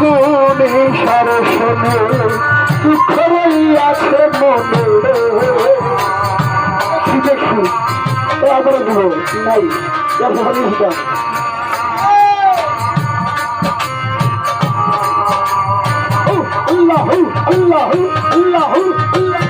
গুণে সরসনে দুঃখ আছে মনে। দেখি আবার দেবো, নাই ভালো হিসাব আল্লাহ আল্লাহ আল্লাহ আল্লাহ।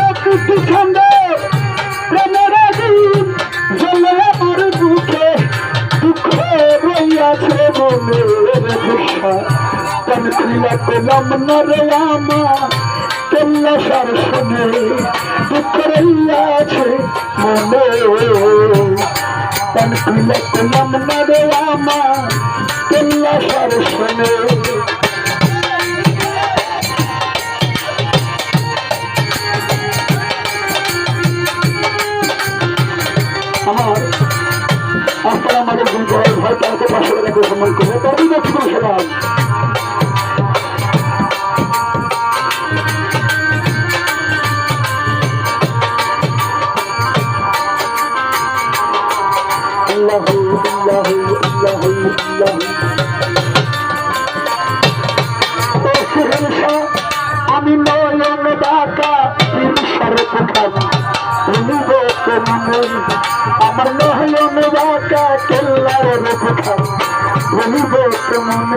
রফি ছন্দে প্রেমের দীপ জ্বলে আমার বুকে দুঃখ রইয়াছে মনে ভূষা তন খুলে পেলাম না রে আমার কেল্লা সার শুনে দুঃখ রইয়াছে মনে তন খুলে পেলাম না রে আমার কেল্লা সার শুনে সম্মান আল্লাহ আল্লাহ আল্লাহ প্রশংসা আমি নয়ন ডাকা আমার নয়ন ডাকা কেল্লার কোঠাম ভুলিব কেমন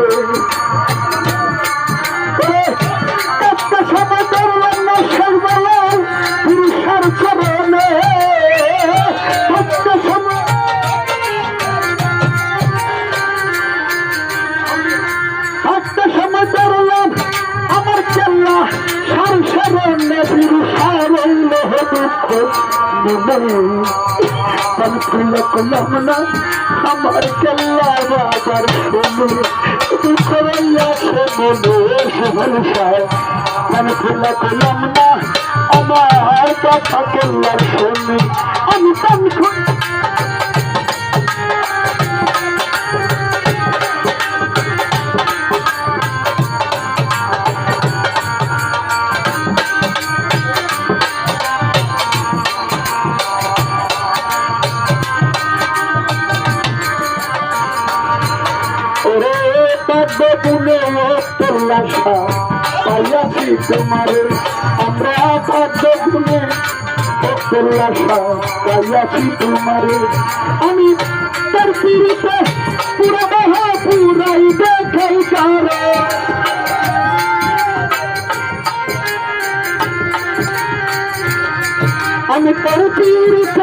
পুরুষের চরণে আমার চেল্লা সংসারের নেবির সারল্য দুঃখ আমি খুলে করলাম না আমার চেল্লা বাবার শুনে দুঃখ আমি খুলে করলাম না আমার কথা কেল্লার শুনে। আমি খুলে পুনে তোল্লাশা পাইয়াছি তোমারে? আমি তার পিড়িতে পুরো বাহা পুরাই আমি তার পিড়িতে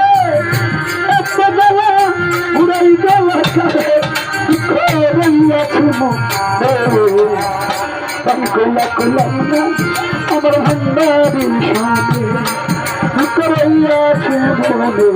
আমার ভান্ডারের সাথে।